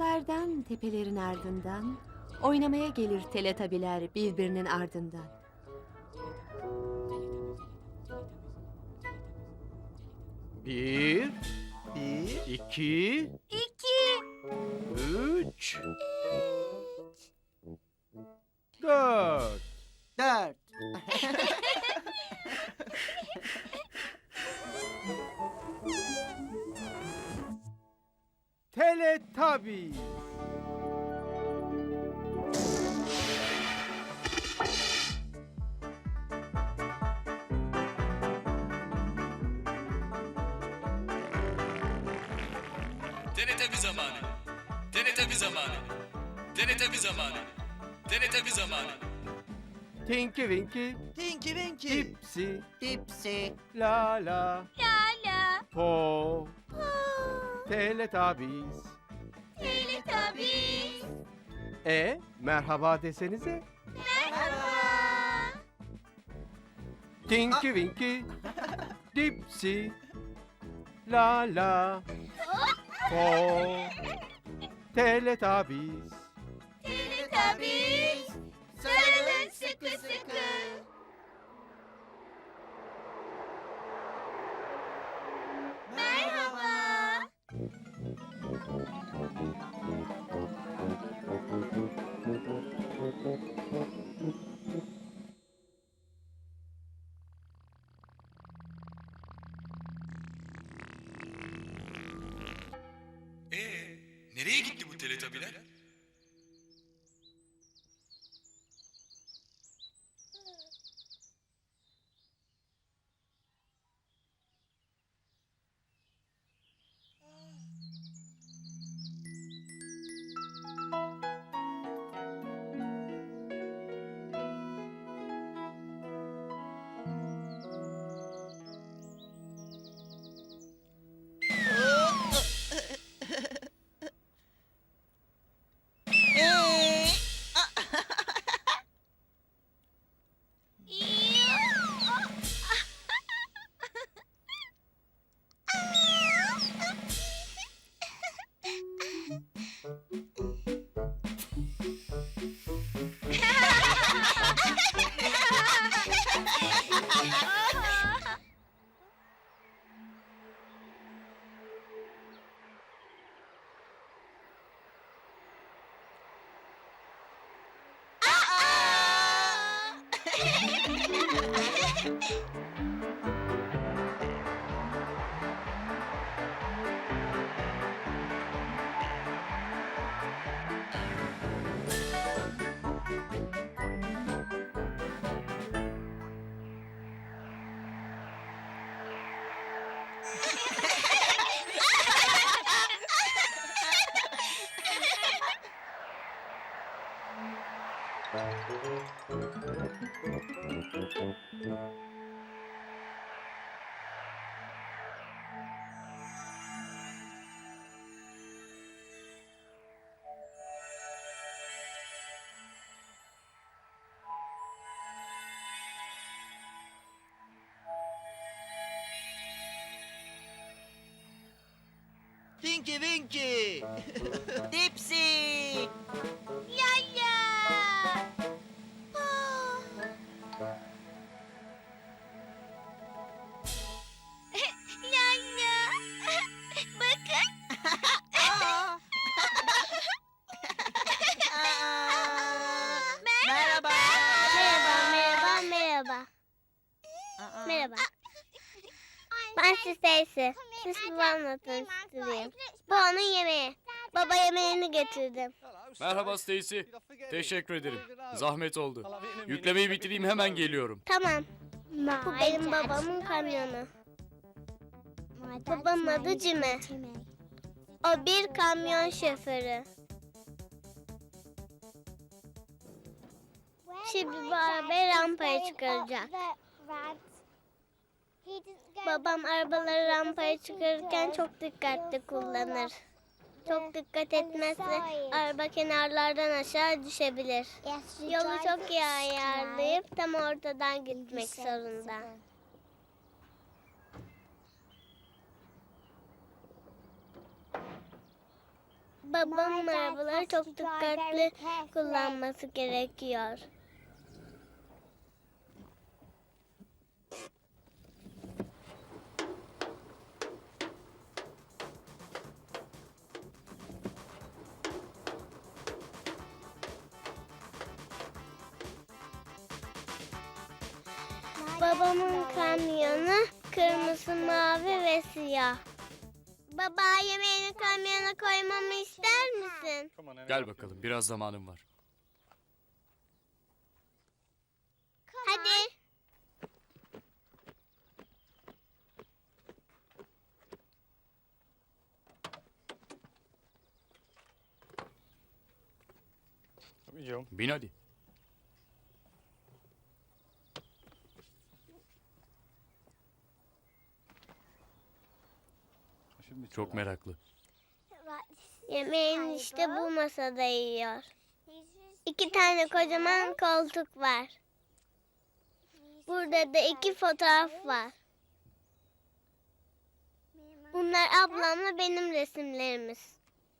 Uzaklardan tepelerin ardından oynamaya gelir teletabiler birbirinin ardından. Bir, Bir, iki, İki. Winky. Dipsy, Dipsy. La La, Lala. Po, Teletubbies. Teletubbies. E, merhaba desenize. Merhaba. Tinky Winky, Dipsy, La La, Po, Teletubbies. Teletubbies. Nereye Tinky Winky. Stacy. Siz babamla tanıştırayım. Bu onun yemeği. Baba yemeğini getirdim. Merhaba Stacy. Teşekkür ederim. Zahmet oldu. Yüklemeyi bitireyim hemen geliyorum. Tamam. Bu benim babamın kamyonu. Babamın adı Jimmy. O bir kamyon şoförü. Şimdi bu arabayı rampaya çıkaracak. Babam arabaları rampaya çıkarırken çok dikkatli kullanır. Çok dikkat etmezse araba kenarlardan aşağı düşebilir. Yolu çok iyi ayarlayıp tam ortadan gitmek zorunda. Babamın arabaları çok dikkatli kullanması gerekiyor. Kamyonu kırmızı, mavi ve siyah. Baba yemeğini kamyona koymamı ister misin? Gel bakalım biraz zamanım var. Hadi. Bin hadi. Çok meraklı. Yemeğini işte bu masada yiyor. İki tane kocaman koltuk var. Burada da iki fotoğraf var. Bunlar ablamla benim resimlerimiz.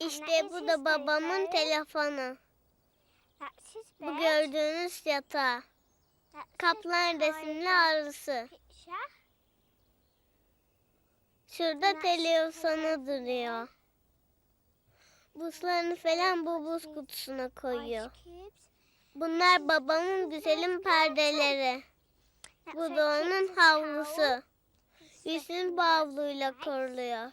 İşte bu da babamın telefonu. Bu gördüğünüz yatağı. Kaplan resimli arısı. Şurada televizyonu duruyor. Buzlarını falan bu buz kutusuna koyuyor. Bunlar babamın güzelim perdeleri. Bu da onun havlusu. Yüzünü bu havluyla koruluyor.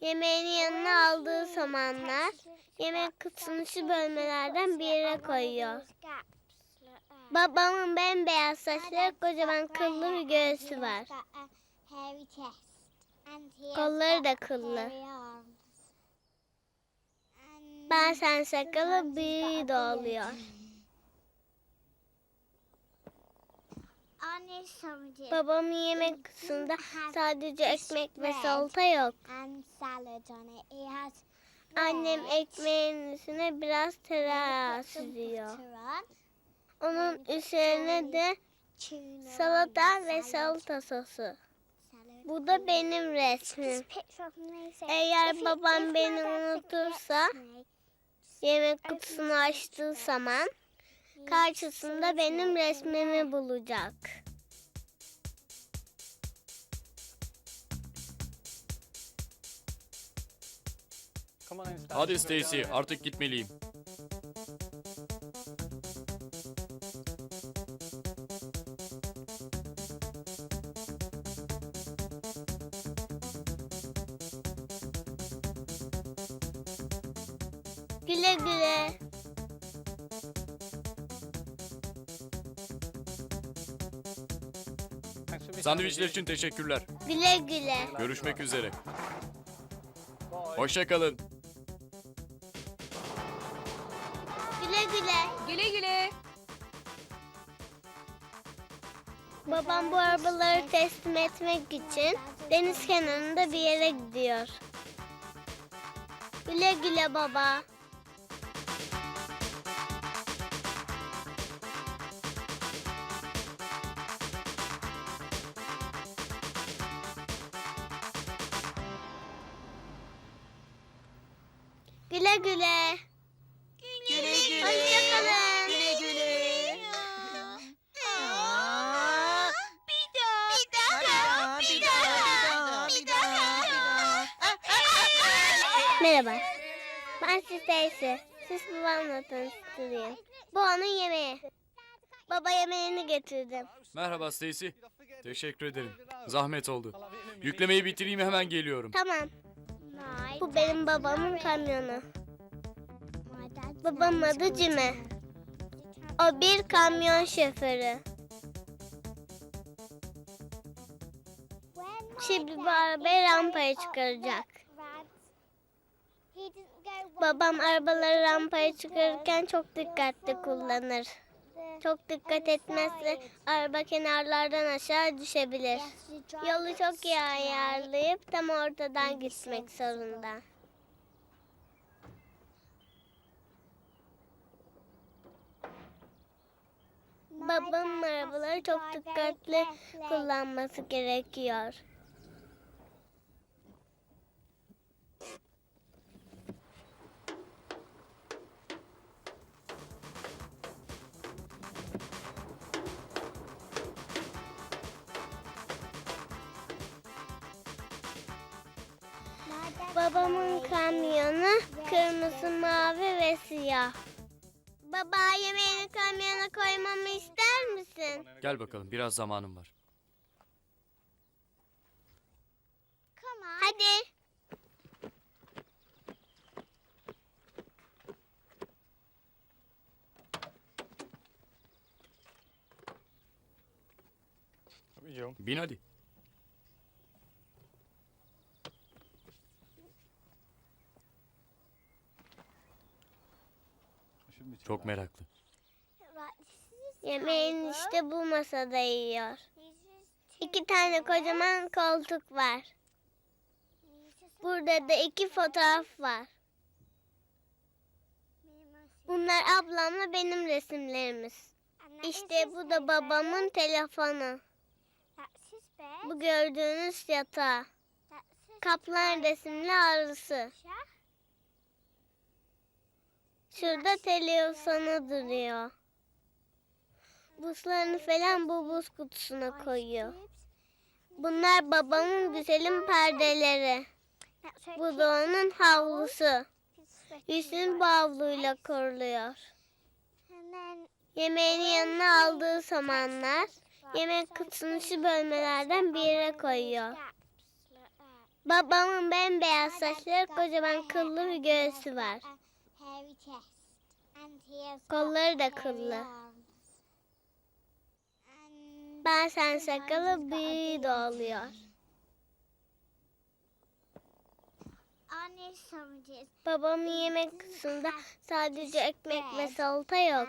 Yemeğini yanına aldığı zamanlar yemek kutusunu şu bölmelerden bir yere koyuyor. Babamın bembeyaz saçları kocaman kıllı bir göğsü var. Kolları da kıllı. Bazen sakalı büyüğü de oluyor. Babamın yemek kutusunda sadece ekmek ve salata yok. Annem ekmeğin üstüne biraz tereyağı sürüyor. Onun üzerine de salata ve salata sosu. Bu da benim resmim. Eğer babam beni unutursa yemek kutusunu açtığı zaman karşısında benim resmimi bulacak. Hadi Stacy artık gitmeliyim. Sandviçler için teşekkürler. Güle güle. Görüşmek üzere. Hoşça kalın. Güle güle. Güle güle. Babam bu arabaları teslim etmek için deniz kenarında bir yere gidiyor. Güle güle baba. Güle güle. Güle. Hoşçakalın. Güle güle. Aa, Bir daha. bir daha, bir daha, bir daha. Merhaba. Ben siz Stacy. Siz babamla tanıştırayım. Bu onun yemeği. Baba yemeğini getirdim. Merhaba Stacy. Teşekkür ederim. Zahmet oldu. Yüklemeyi bitireyim hemen geliyorum. Tamam. Bu benim babamın kamyonu. Babamın adı Cime. O bir kamyon şoförü. Şimdi arabayı rampaya çıkaracak. Babam arabaları rampaya çıkarırken çok dikkatli kullanır. Çok dikkat etmezse araba kenarlardan aşağı düşebilir. Yolu çok iyi ayarlayıp tam ortadan gitmek zorunda. babamın arabaları çok dikkatli kullanması gerekiyor. Babamın kamyonu kırmızı, mavi ve siyah. Baba yemeğini kamyona koymamı ister. Gel bakalım biraz zamanım var. Hadi. Bin hadi. Çok meraklı. Yemeğini işte bu masada yiyor. İki tane kocaman koltuk var. Burada da iki fotoğraf var. Bunlar ablamla benim resimlerimiz. İşte bu da babamın telefonu. Bu gördüğünüz yatağı. Kaplan resimli arısı. Şurada televizyonu duruyor. Buzlarını falan bu buz kutusuna koyuyor. Bunlar babamın güzelim perdeleri. Bu da onun havlusu. Yüzün bu havluyla koruluyor. Yemeğini yanına aldığı zamanlar yemek kutusunu şu bölmelerden bir yere koyuyor. Babamın bembeyaz saçları kocaman kıllı bir göğsü var. Kolları da kıllı. Bazen sakalı büyüğü de oluyor. Babamın yemek kutusunda sadece ekmek ve salata yok.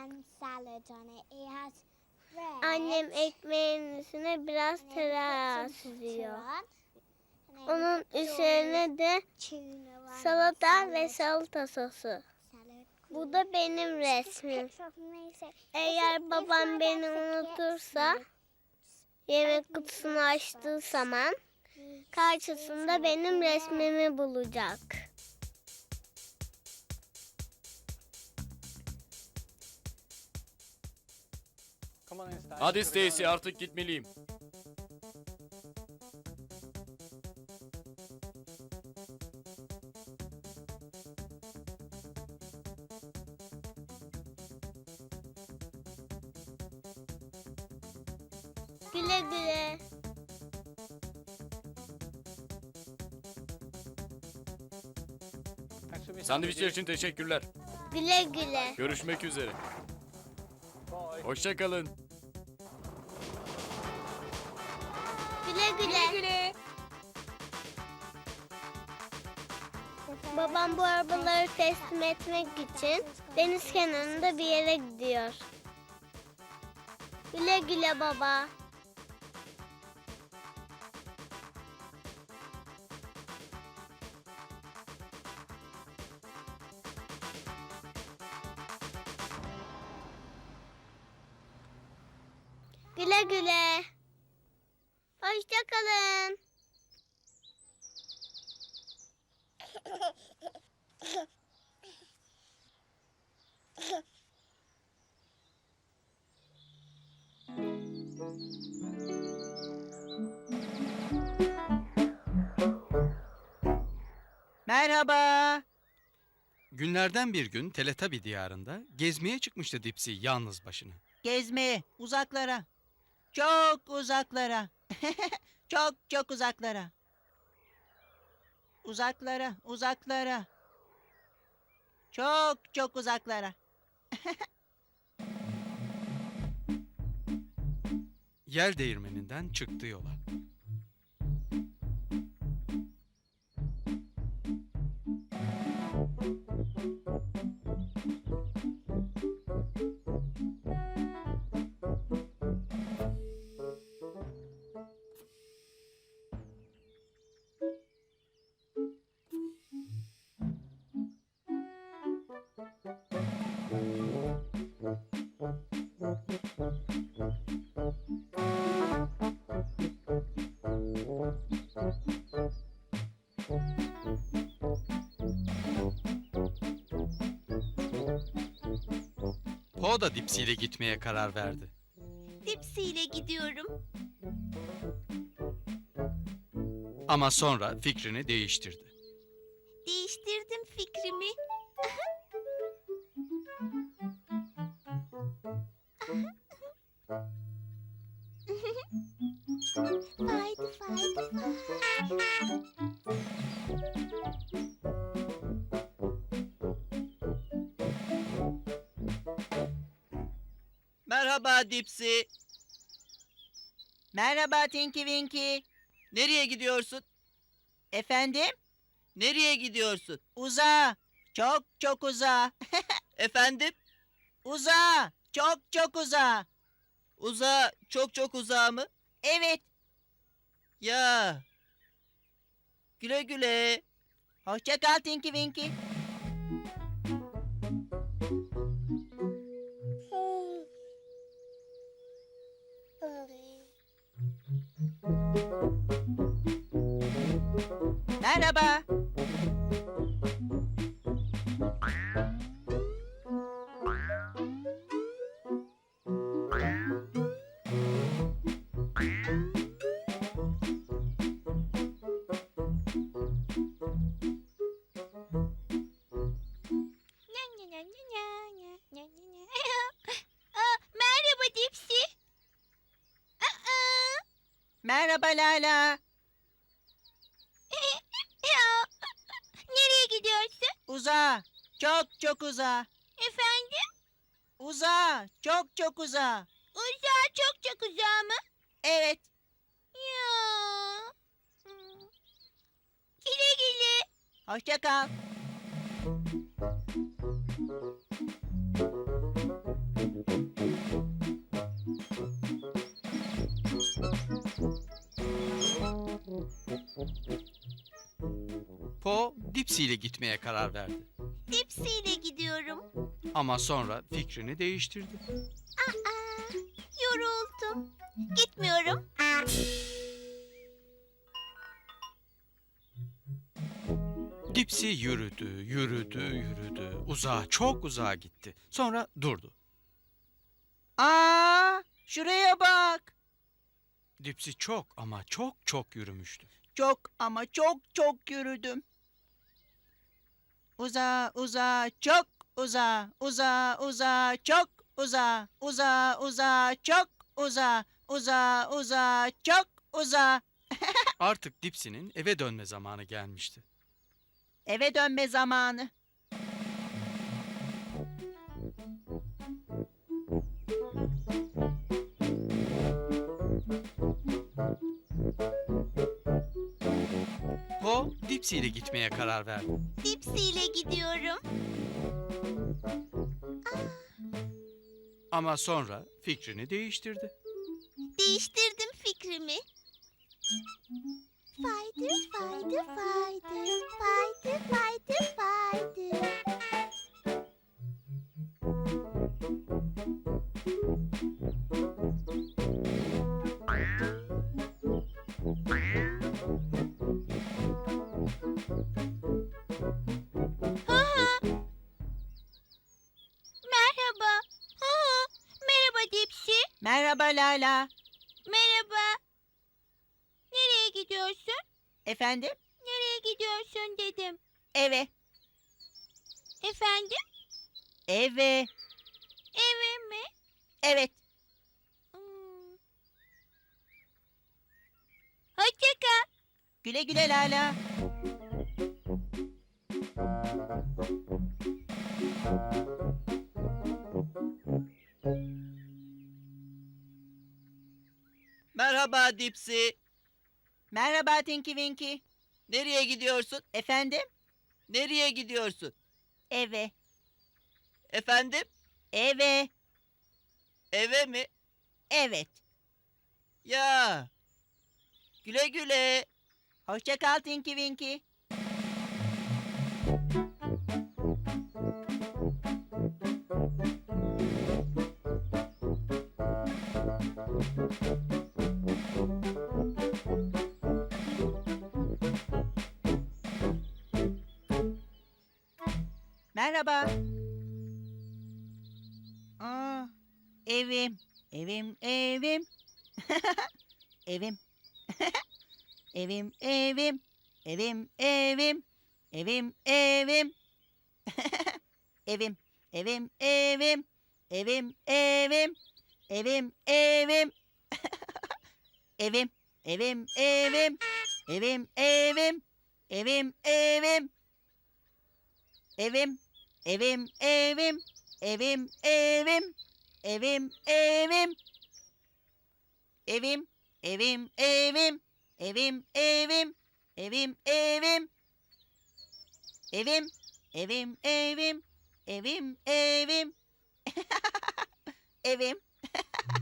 Annem ekmeğin üstüne biraz tereyağı sürüyor. Onun üzerine de salata ve salata sosu. Bu da benim resmim. Eğer babam beni unutursa yemek kutusunu açtığı zaman karşısında benim resmimi bulacak. Hadi Stacy artık gitmeliyim. Sandviçler için teşekkürler. Güle güle. Görüşmek üzere. Hoşça kalın. Güle güle. Babam bu arabaları teslim etmek için deniz kenarında bir yere gidiyor. Güle güle baba. Güle güle. Hoşça kalın. Merhaba. Günlerden bir gün Teletabi diyarında gezmeye çıkmıştı Dipsy yalnız başına. Gezmeye, uzaklara. Çok uzaklara. çok çok uzaklara. Uzaklara, uzaklara. Çok çok uzaklara. Yel değirmeninden çıktı yola. Po da Dipsy ile gitmeye karar verdi. Dipsy ile gidiyorum. Ama sonra fikrini değiştirdi. Merhaba Dipsy. Merhaba Tinky Winky. Nereye gidiyorsun? Efendim? Nereye gidiyorsun? Uzağa. Çok çok uzağa. Efendim? Uzağa. Çok çok uzağa. Uzağa, çok çok uzağa mı? Evet. Ya. Güle güle. Hoşça kal Tinky Winky. Merhaba. Merhaba Lala. ya. Nereye gidiyorsun? Uzağa. Çok çok uzağa. Efendim? Uzağa. Çok çok uzağa. Uzağa çok çok uzağa mı? Evet. Ya. Güle güle. Hoşça kal. Po Dipsy ile gitmeye karar verdi. Dipsy ile gidiyorum. Ama sonra fikrini değiştirdi. Aa, yoruldum. Gitmiyorum. Dipsy yürüdü, yürüdü, yürüdü. Uzağa, çok uzağa gitti. Sonra durdu. Aa, şuraya bak. Dipsy çok ama çok çok yürümüştü. Çok ama çok çok yürüdüm. Uza uza çok uza uza uza çok uza uza uza çok uza uza uza çok uza. Artık Dipsy'nin eve dönme zamanı gelmişti. Eve dönme zamanı. Dipsy ile gitmeye karar verdi. Dipsy ile gidiyorum. Ama sonra fikrini değiştirdi. Değiştirdim fikrimi. Faydı, faydı, faydı, faydı, faydı, faydı. Efendim? Nereye gidiyorsun dedim. Eve. Efendim? Eve. Eve mi? Evet. Hmm. Hoşça kal. Güle güle Lala. Merhaba Dipsy. Merhaba Tinky Winky. Nereye gidiyorsun? Efendim? Nereye gidiyorsun? Eve. Efendim? Eve. Eve mi? Evet. Ya. Güle güle. Hoşça kal Tinky Winky. Merhaba. Aa, evim, evim, evim. evim. evim, evim, evim, evim, evim, evim. Evim, evim, evim, evim, evim, evim, evim. evim, evim, evim, evim, evim, evim, evim. Evim, evim, evim, evim, evim, evim, evim. Evim, evim, evim, evim, evim, evim, evim. Evim, evim, evim, evim, evim. evim.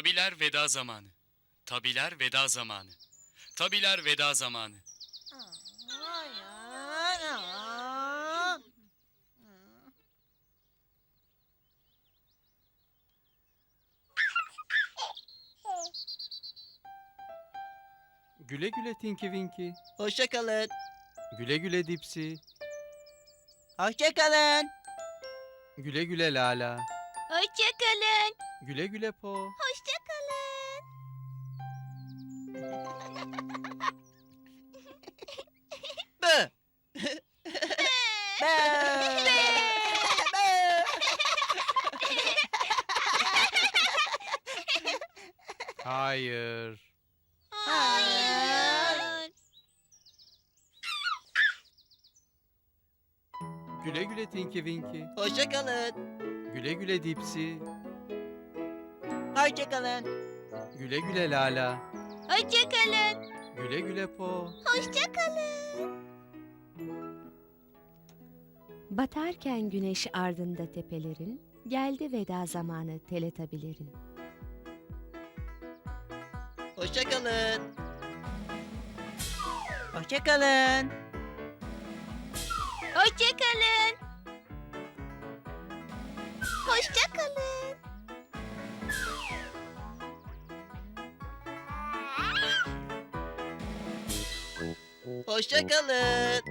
Tabiler veda zamanı. Tabiler veda zamanı. Tabiler veda zamanı. Güle güle Tinky Winky. Hoşça kalın. Güle güle Dipsy. Hoşça kalın. Güle güle Lala. Hoşçakalın. Güle güle Po. Bı. Bı. Hayır. Hayır. Güle güle Tinky Winky. Hoşça kalın. Güle güle Dipsy. Hoşça kalın. Güle güle Lala. Hoşçakalın. Güle güle Po. Hoşçakalın. Batarken güneş ardında tepelerin, geldi veda zamanı teletabilerin. Hoşça kalın. Hoşça kalın. Hoşçakalın. Hoşçakalın. Hoşça kalın.